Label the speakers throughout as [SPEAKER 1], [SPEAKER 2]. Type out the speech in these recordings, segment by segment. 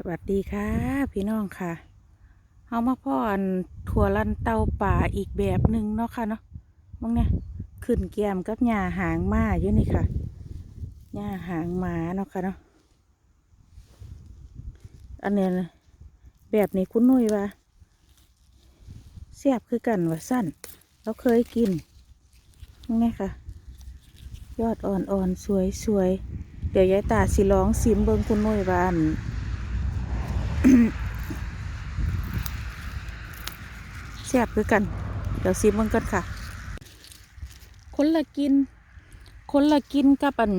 [SPEAKER 1] สวัสดีค่ะ พี่น้องค่ะเอามาพ่ออันถั่วลันเตาป่าอีกแบบหนึ่งเนาะค่ะเนาะมองเนี่ยขึ้นแก้มกับหญ้าหางมาอยู่นี่ค่ะหญ้าหางหมาเนาะค่ะเนาะอันเนี้ยแบบนี้คุณนุ่ยว่าเสียบคือกันว่าสั้นเราเคยกินมองเนี่ยค่ะ ยอดอ่อนๆสวยๆเดี๋ยวยายตาสิลองซิมเบิงคุณนุ่ยว่าอัน แซ่บคือกัน เดี๋ยวซิมมันกันค่ะ คนละกิน คนละกินกับอัน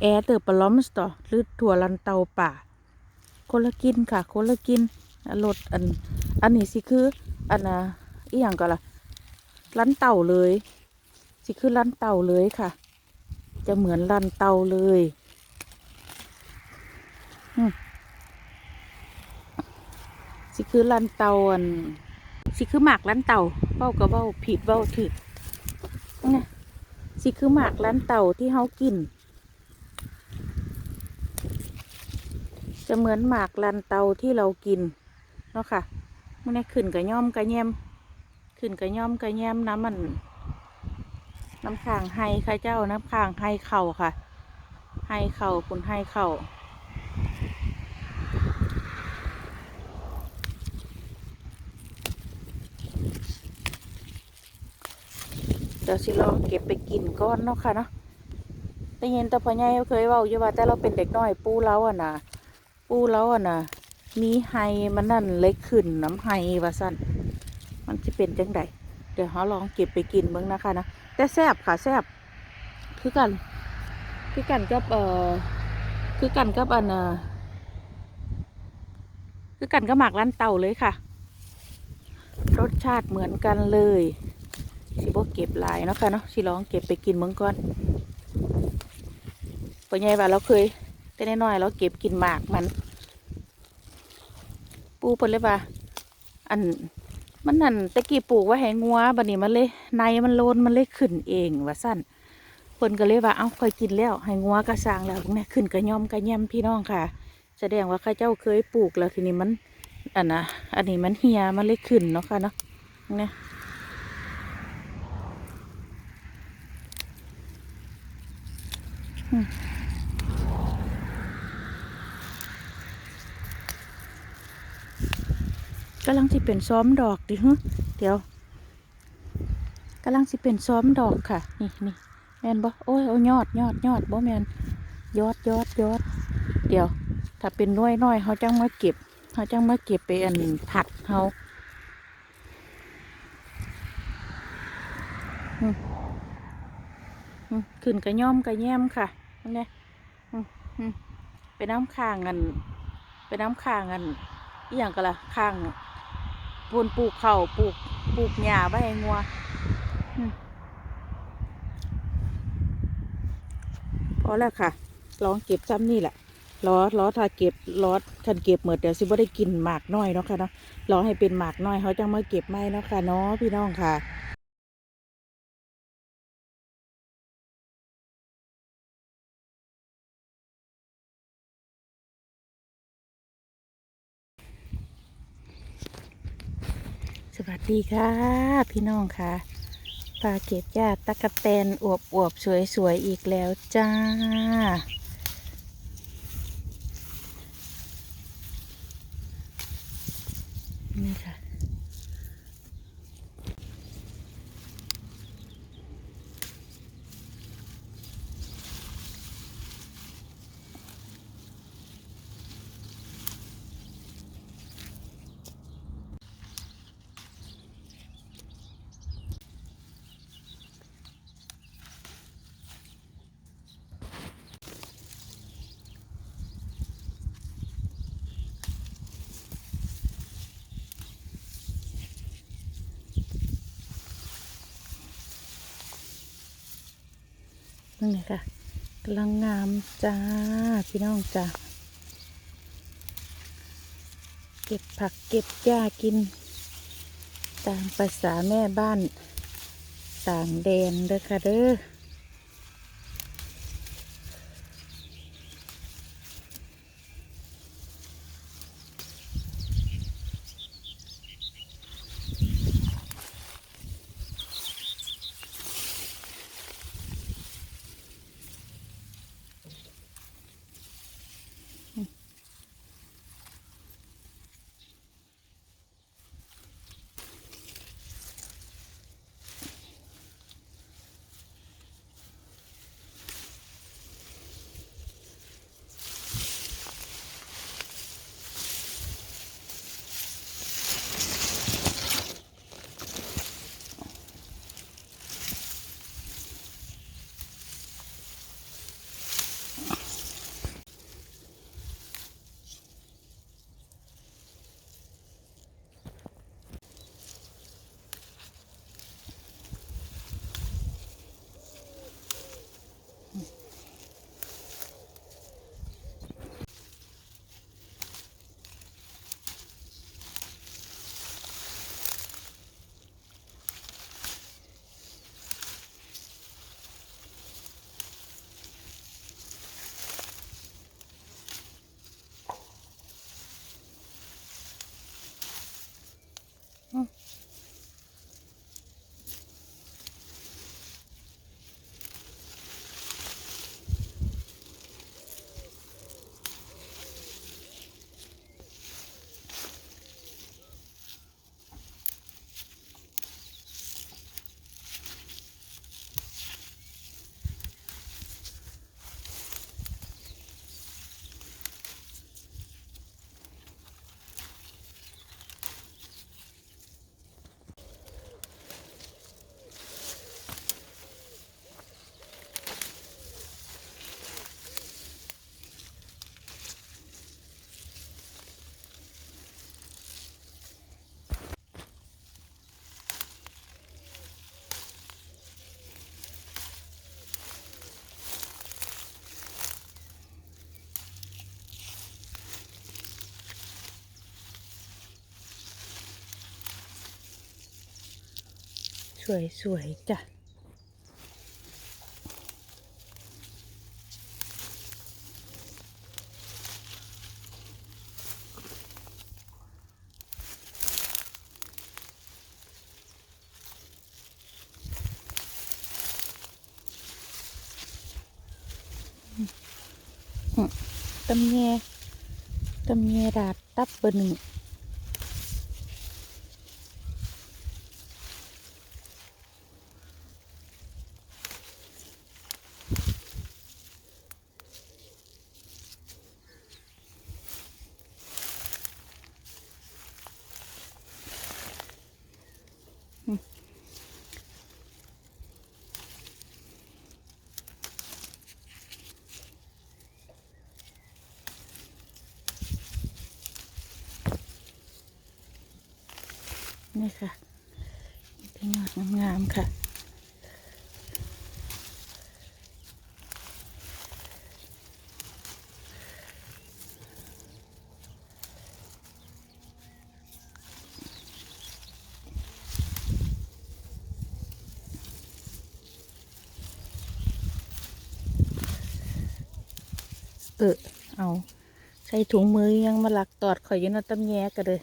[SPEAKER 1] แอร์เตอร์ปลอมสตอหรือถั่วลันเตาป่า คนละกินค่ะ คนละกินรสอัน อันนี้สิคือ อันน่ะอีหยังก็ล่ะลันเต่าเลย สิคือลันเต่าเลยค่ะ จะเหมือนลันเตาเลย อืม สิคือลันเตาอันสิคือหมากลันเต่าเบ้ากับเบ้าผิดเบ้าถึกนี่สิคือหมากลันเต่าที่เฮากิน จะเหมือนหมากลันเตาที่เรากินเนาะค่ะมันนี่ขึ้นกระย่อมกระแยมขึ้นกระย่อมกระแยมน้ำมันน้ำข้างไฮค่ะเจ้าน้ำข้างไฮเข่าค่ะไฮเข่าคุณไฮเข่า เดี๋ยวสิลองเก็บไปกินก้อนเนาะค่ะเนาะได้ยินแต่พ่อใหญ่เคยเว้าอยู่ว่าแต่เราเป็นเด็กน้อยปูเล้าอะนะปูเล้าอะนะมีไฮมันนั่นเล็กขึ้นน้ำไฮว่าสั่นมันจะเป็นจังใดเดี๋ยวเราลองเก็บไปกินเบิ่งนะคะนะแต่แซบค่ะแซบคือกัน คือกันกับเอ่อคือกันกับอันอ่อคือกันกับหมากร้านเต่าเลยค่ะ รสชาติเหมือนกันเลย สิบ่เก็บลายเนาะค่ะเนาะสิลองเก็บไปกินเมืองก่อนปัญญาว่าเราเคย แต่น้อยๆเราเก็บกินหมากมัน ปูเพิ่นเลยว่าอันมันนั่นตะกี้ปลูกไว้ให้งัวบัดนี้มันเลยในมันโลนมันเลยขึ้นเองว่าสั้นเพิ่นก็เลยว่าเอ้าค่อยกินแล้วให้งัวก็สร้างแล้วพวกนี้ขึ้นกระย่อมกระแยมพี่น้องค่ะ แสดงว่าข้าเจ้าเคยปลูกแล้วทีนี้มันอันน่ะอันนี้มันเหียมันเลยขึ้นเนาะค่ะเนาะเนี่ย กำลังสิเป็นซ้อมดอกดิฮะเดี๋ยวกำลังสิเป็นซ้อมดอกค่ะ นี่นี่แมนบ่โอ้ยโอ้ยอดยอดยอดบ่แมนยอดยอดยอด เดี๋ยว ถ้าเป็นน้อยน้อยเขาจังมาเก็บเขาจังมาเก็บไปอันผัดเขาอืม ขึ้นกระย่อมกระแยมค่ะนั่นไปน้ำค้างกัน ไปน้ำค้างกันอหย่างก็ละข้างปูนปลูกเขาปลูกปลูกหญ้าไว้ให้งัวพอแล้วค่ะลองเก็บซ้ำนี่แหละรอรอถ้าเก็บรอคันเก็บเหมือดเดี๋ยวสิบ่าได้กินหมากน้อยเนาะค่ะเนาะรอให้เป็นหมากน้อยเขาจะมาเก็บไม้เนาะค่ะเนาะพี่น้องค่ะ ส วัสดีค่ะ พี่น้องค่ะปลาเก็บญาติตะกะแตนอวบอวบสวยสวยๆอีกแล้วจ้า นี่ค่ะ นั่นไงค่ะกำลังงามจ้า พี่น้องจ้าเก็บผักเก็บหญ้ากิน ตามภาษาแม่บ้านต่างแดนเด้อค่ะเด้อ สวยๆจ้ะตำแยตำแยดาดตับเบอร์หนึ่ง นี่ค่ะเป็นยอดงามๆค่ะเออเอา ใส่ถุงมือยังมาหลักตอดข่อยอยืนเอาตำแยกันเลย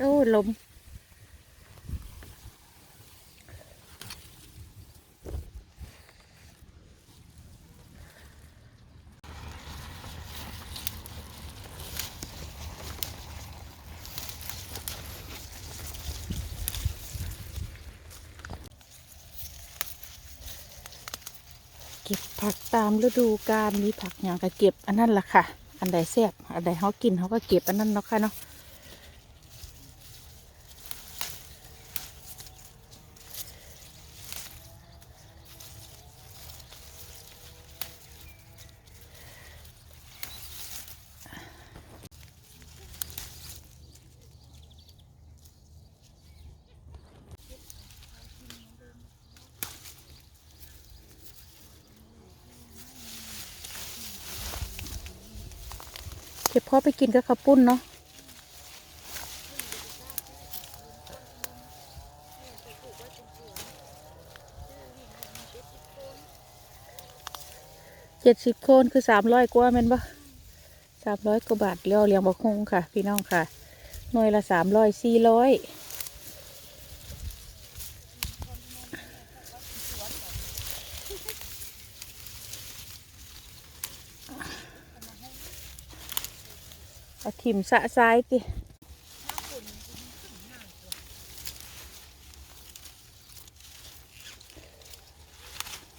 [SPEAKER 1] โอ้ลมเก็บผักตามฤดูกาลมีผักอย่างก็เก็บอันนั้นล่ะค่ะ อันใดแซ่บอันใดเขากินเขาก็เก็บอันนั้นเนาะค่ะเนาะ ก็บพอไปกินกับข้าวปุ้นเนาะเจ็ดสิบโคนคือสามร้อยกว่าแม่นบ่สามร้อยกว่าบาทเลี้ยวเลี้ยงบกคงค่ะ พี่น้องค่ะ หน่วยละสามร้อยสี่ร้อย ถิ่มสะซ้ายติ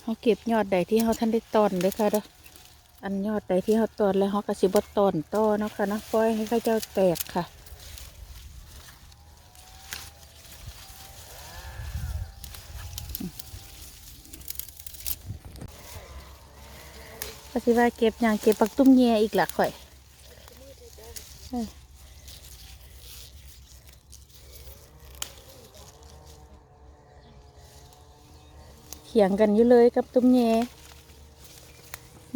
[SPEAKER 1] เขาเก็บยอดใดที่เขาท่านได้ตอนเลยค่ะเด้ออันยอดใดที่เขาตอนแล้วเขากระสิบตอนต่อเนาะค่ะนะปล่อยให้เขาเจ้าแตกค่ะก็สิว่าเก็บอย่างเก็บปักตุ้มแยอีกละข่อย เถียงกันอยู่เลยกับตุ้มแย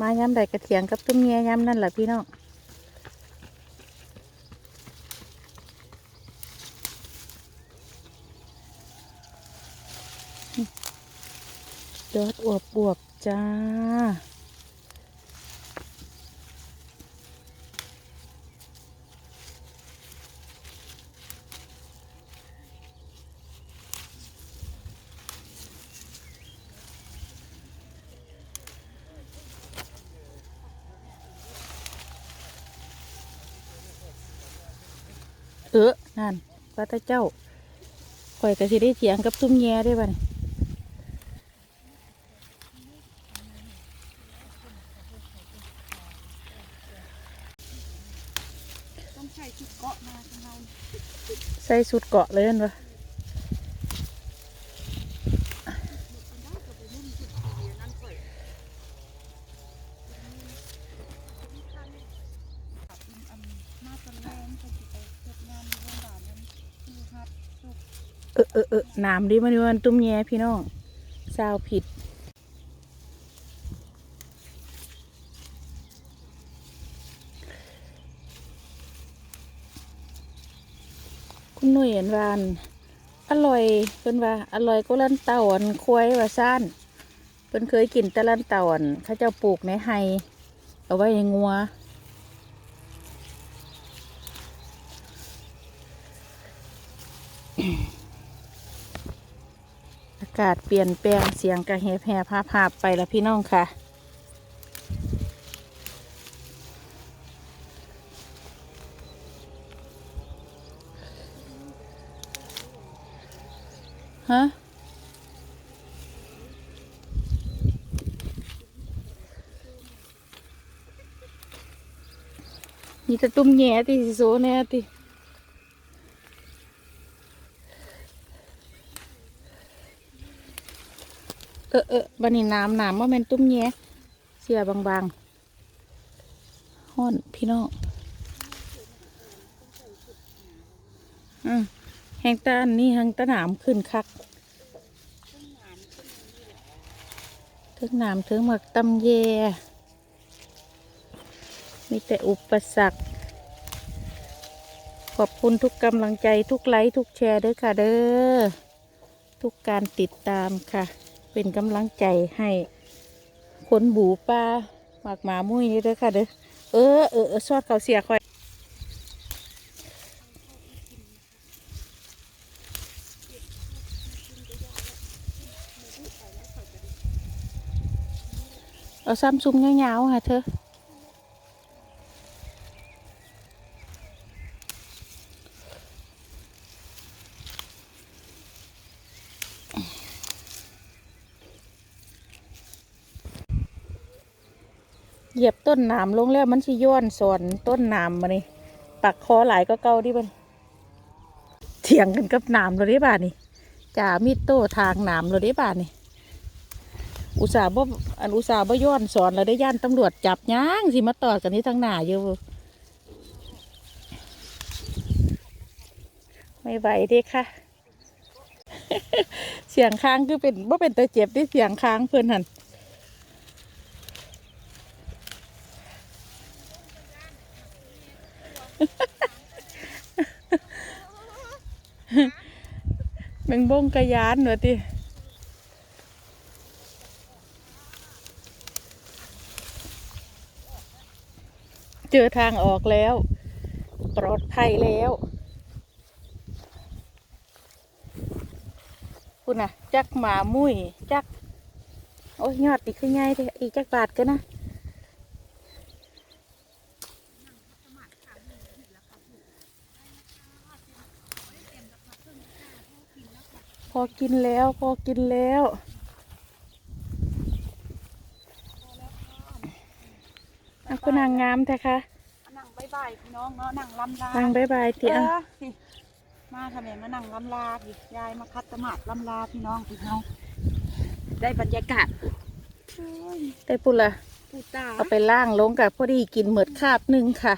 [SPEAKER 1] มาย้ำใดก็เถียงกับตุ้มแยย้ำนั่นแหละพี่น้องยอดอวบอวบๆจ้า เออนั่นพระเจ้าข่อยกระสิได้เถียงกับตุ้มแย่ได้บ่เนี่ย
[SPEAKER 2] ต้องใส่สุดเกาะมาเรา
[SPEAKER 1] ใส่สุดเกาะเลยนั่นวะ
[SPEAKER 2] มาตอนแรกเขาสิไปเฮ็ดงานในโรงพยาบาลนั้นที่ฮัดลูก
[SPEAKER 1] เอเออเออน้ำดิมันมันตุ้มแย่พี่น้องซาวผิด คุณหนุ่ยเห็นวานอร่อยเพิ่นว่า อร่อยก็ลันเต่าอันควายว่าซ่านเพิ่นเคยกินแต่ลันเต่าอันเขาเจ้าปลูกในไฮเอาไว้ในงัวอากาศเปลี่ยนแปลงเสียงกระแหบแหบภาพภาพไปแล้วพี่น้องค่ะ ฮะ นี่จะตุ้มแง่ติสิโซแน่ติ เออเออบันนี้น้ำน้ำว่าม่นตุ้มแง่เสียบางๆห้อนพี่น้องอืมแหงตาอันนี้แหงตาหนามขึ้นคักถึงหน้ำถึงหมักตำแยมีแต่อุปสรรคขอบคุณทุกกำลังใจทุกไลค์ทุกแชร์ด้วยค่ะเด้อทุกการติดตามค่ะ เป็นกำลังใจให้คนบูปลาหมากหมามุ้ยนี่เด้อค่ะเด้อเออเออเออซอดเขาเสียค่อยเอาซ้ำซุงเงาๆค่ะเธอ เหยียบ ต้นหนามลงแล้วมันสิย้อนสอนต้นหนามมานี่ปักคอหลายก็เก่าดิบันเถียงกันกับหนามเราได้บ่านี่จ่ามีดโต้ทางหนามเราได้บ่านี่อุตส่าห์บ่อันอุตส่าห์บ่ย้อนสอนเราได้ย่านตำรวจจับย่างสิมาตอดกันที่ทางหน้าอยู่ไม่ไหวด้ค่ะ เสียงค้างคือเป็นว่าเป็นตัวเจ็บที่เสียงค้างเพื่อนหัน แมงบงกระยานเหรอติเจอทางออกแล้ว ปลอดภัยแล้วคุณน่ะ จักหมามุ้ยจัก โอ้ยยอดติคือไงเด้อีจักบาทก็นะ อกินแล้วพอกินแล้วเอาก็นางงามแท้ค่ะ
[SPEAKER 2] นั่งบายบายพี่น้องเนาะนั่งลำลานา
[SPEAKER 1] งบายบายเตียง
[SPEAKER 2] ออสิมาทำไมมานั่งลำลาพี่ยายมาคัดตะหมาดลำลาพี่น้องพี่น้อง ได้บรรยากาศโอ้ย
[SPEAKER 1] แต่ปุ่นละ
[SPEAKER 2] ปูตา
[SPEAKER 1] เอาไปล่างลงกับพอดีกินเหมือดคาบหนึ่งค่ะ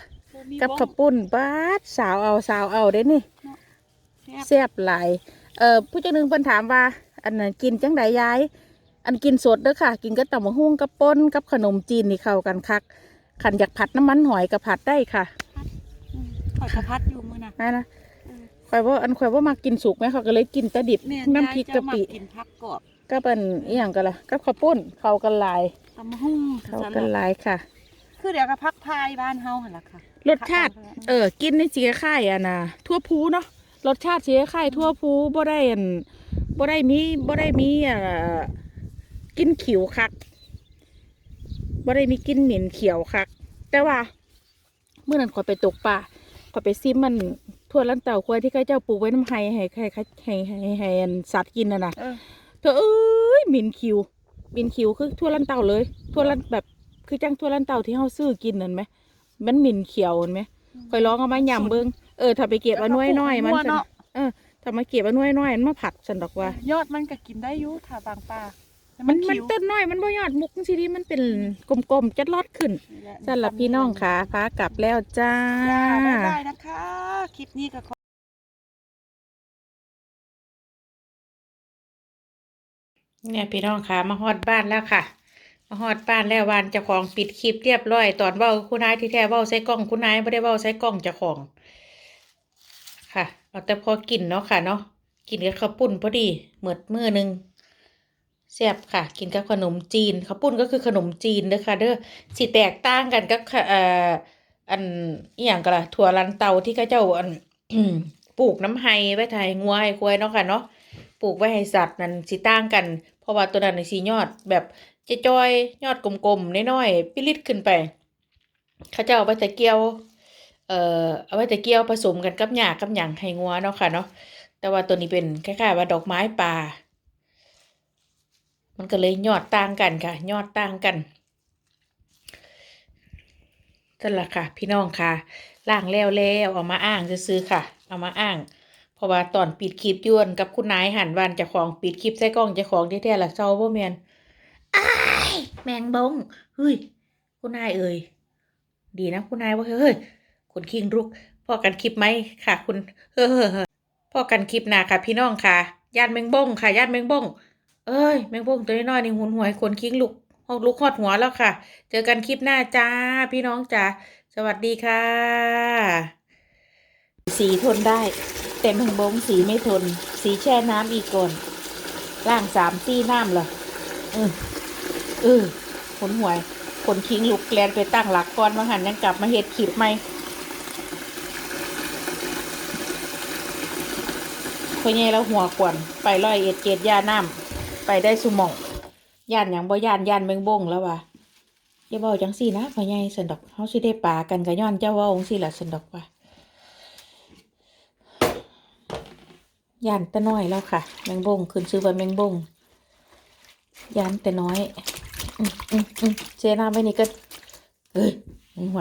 [SPEAKER 2] มี
[SPEAKER 1] กับ
[SPEAKER 2] บ้อง
[SPEAKER 1] ข้าวปุ้นบาดสาวเอาสาวเอาเด้นี่
[SPEAKER 2] แซ่บ
[SPEAKER 1] แซ่บหลาย เอ่อผู้เจ้าหนึ่งเพิ่นถามว่า อันนั้นกินจังไดยาย อันกินสดเด้อค่ะ กินกับตำมะฮุ่งกับป่นกับขนมจีนนี่เข้ากันคักขันอยากผัดน้ำมันหอยกับผัดได้ค่ะ
[SPEAKER 2] อืมข่อยกระพัดอยู่มือน่ะ
[SPEAKER 1] นะนะ
[SPEAKER 2] เออ
[SPEAKER 1] ข่อยว่าอันข่อยว่ามากินสุกไหมเขาก็เลยกินแต่ดิบ
[SPEAKER 2] แม่
[SPEAKER 1] น้ำพริก
[SPEAKER 2] ยายจะ
[SPEAKER 1] กะ
[SPEAKER 2] มา
[SPEAKER 1] ปิ
[SPEAKER 2] กินพักกรอบ
[SPEAKER 1] ก็เป็นอีหยังกันล่ะกับข้าวปุ้นเข้ากันหลาย
[SPEAKER 2] ตำมะหุ่ง
[SPEAKER 1] เข้ากันหลายค่ะ
[SPEAKER 2] คือเดี๋ยวก็พักพายบ้านเฮาหั่นล่ะค่ะ
[SPEAKER 1] รสชาติ เออ กินในสีคล้ายๆอะนะทั่วพูเนาะ รสชาติสีคล้ายๆทั่วพูบ่ได้อันบ่ได้มีบ่ได้มีอ่ากินขิวคักบ่ได้มีกินเหม็นเขียวคัก แต่ว่าเมื่อนั้นขอยไปตกปลาขอยไปซิมมันถั่วลันเต่าควายที่ข้าเจ้าปลูกไว้น้ำไห้ให้ให้ให้ให้ให้ให้อันสัตว์กินน่ะนะ
[SPEAKER 2] เออ
[SPEAKER 1] เธอเอ้ยหมิ่นคิวหมิ่นคิวคือถั่วลันเต่าเลยถั่วลันแบบคือจังถั่วลันเต่าที่เฮาซื้อกินนั่นไหมมันหมิ่นเขียวเห็นไหมคอยลองเอามายำเบิ้งเออถ้าไปเก็บเอาหน่วยน้อยมัน
[SPEAKER 2] หัว
[SPEAKER 1] สัน
[SPEAKER 2] เนาะ
[SPEAKER 1] เออถ้ามาเก็บเอาหน่วยน้อยมันมาผัดสันดอกว่า
[SPEAKER 2] ยอดมันก็กินได้อยู่ถ้าบางปลาแต่
[SPEAKER 1] มันมัน
[SPEAKER 2] คิ้ว
[SPEAKER 1] ต้นน้อยมันบ่ยอดมุกสิดีมันเป็นกลมๆจัดลอดขึ้น
[SPEAKER 2] นี่แหละ
[SPEAKER 1] สำหรับพี่น้องค่ะพากลับแล้วจ้า
[SPEAKER 2] จ้าบ๊ายบายนะคะ คลิปนี้ก็ขอ
[SPEAKER 1] เนี่ยพี่น้องค่ะมาฮอดบ้านแล้วค่ะ มาฮอดบ้านแล้ววานเจ้าของปิดคลิปเรียบร้อย ตอนเว้าคุณนายที่แท้เว้าใส่กล้องคุณนายไม่ได้เว้าใส่กล้องเจ้าของ ค่ะ เอาแต่พอกินเนาะค่ะเนาะกินกับข้าวปุ้นพอดีเหมือดมือหนึ่งแซ่บค่ะ กินกับขนมจีนข้าวปุ้นก็คือขนมจีนเด้อค่ะเด้อสิแตกต่างกันกับค่ะเอ่ออันอีหยังก็ล่ะถั่วลันเตาที่เขาเจ้าอันปลูกน้ำไฮไว้ไทยงัวให้ควายเนาะค่ะเนาะปลูกไว้ให้สัตว์นั่นสิต่างกัน เพราะว่าตัวนั้นสิยอดแบบจะจอยยอดกลมๆน้อยๆปิลิตขึ้นไป เขาจะเอาไว้แต่เกี่ยว เอ่อเอาไว้แต่เกี่ยวผสมกันกับหญ้ากับหยังให้งัวเนาะค่ะเนาะแต่ว่าตัวนี้เป็นคล้ายๆว่าดอกไม้ป่า มันก็เลยยอดต่างกันค่ะ ยอดต่างกันนั่นแหละค่ะ พี่น้องค่ะล่างแล้วแล้วเอามาอ้างซื้อค่ะ เอามาอ้าง เพราะว่าตอนปิดคลิปยวนกับคุณนายหันวันจะของปิดคลิปใส่กล้องจะของที่แท้ละเจ้าบ่แมนอ้แมงบงเฮ้ยคุณนายเอ่ยดีนะคุณนายว่าเฮ้ย คุณคิงรุกพอกันคลิปไหมค่ะ คุณเฮ้อพอกันคลิปหนาค่ะ พี่น้องค่ะญาติแมงบงค่ะญาติแมงบงเอ้ยแมงบงตัวน้อยๆนี่หุนหวยคนคิงลุกหอกลุกหอดหัวแล้วค่ะ เจอกันคลิปหน้าจ้า พี่น้องจ้าสวัสดีค่ะ สีทนได้ แต่แมงบงสีไม่ทน สีแช่น้ำอีกก่อนล่างสามซี่น้ำเหรอเออเออขนหวยขนคิงลุกแกลนไปตั้งหลักก่อนมาหันยังกลับมาเฮ็ดขีดไหม พ่อใหญ่แล้วหัวขวนไปร้อยเอ็ดเกตย่าน้ำไปได้สุมองย่านหยังบ่ย่านย่านแมงบงแล้ววะอย่าบอกจังสี่นะพ่อใหญ่สันดอกเฮาสิได้ปากันกะย้อนเจ้าว่าองสิล่ะสันดอกว่าย่านแต่น้อยแล้วค่ะ แมงบงขึ้นชื่อว่าแมงบงย่านแต่น้อย อืมอืมอืมเจน้ำไปนี่ก็เฮ้ยมึงไหว